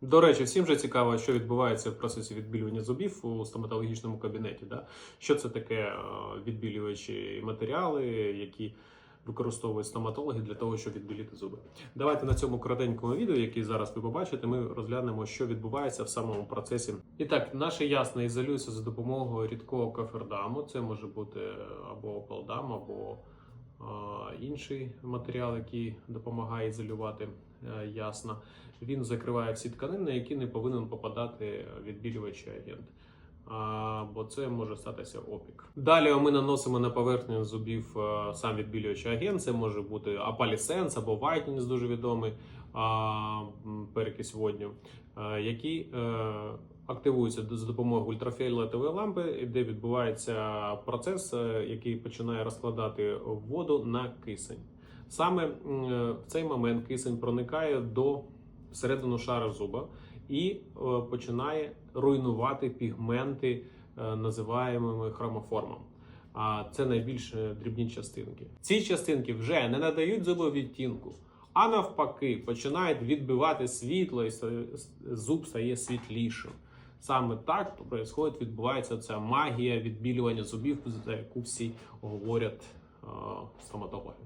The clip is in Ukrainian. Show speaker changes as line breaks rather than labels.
До речі, всім вже цікаво, що відбувається в процесі відбілювання зубів у стоматологічному кабінеті. Да? Що це таке е, відбілювачі матеріали, які використовують стоматологи для того, щоб відбілити зуби. Давайте на цьому коротенькому відео, який зараз ви побачите, ми розглянемо, що відбувається в самому процесі. І так, наше ясне ізолюється за допомогою рідкого кофердаму. Це може бути або опалдам, або інший матеріал, який допомагає ізолювати е, ясно. Він закриває всі тканини, які не повинен попадати відбілювачий агент. Бо це може статися опік. Далі ми наносимо на поверхню зубів е, сам відбілюючий агент. Це може бути апалісенс або вайтнінс, дуже відомий перекись водню, е, які е, активуються за допомогою ультрафіолетової лампи, де відбувається процес, який починає розкладати воду на кисень. Саме в цей момент кисень проникає до всередину шару зуба і е, починає руйнувати пігменти, е, називаємо хромоформом. А це найбільш дрібні частинки. Ці частинки вже не надають зубу відтінку, а навпаки, починають відбивати світло, і зуб стає світлішим. Саме так відбувається, відбувається ця магія відбілювання зубів, за яку всі говорять е, стоматологи.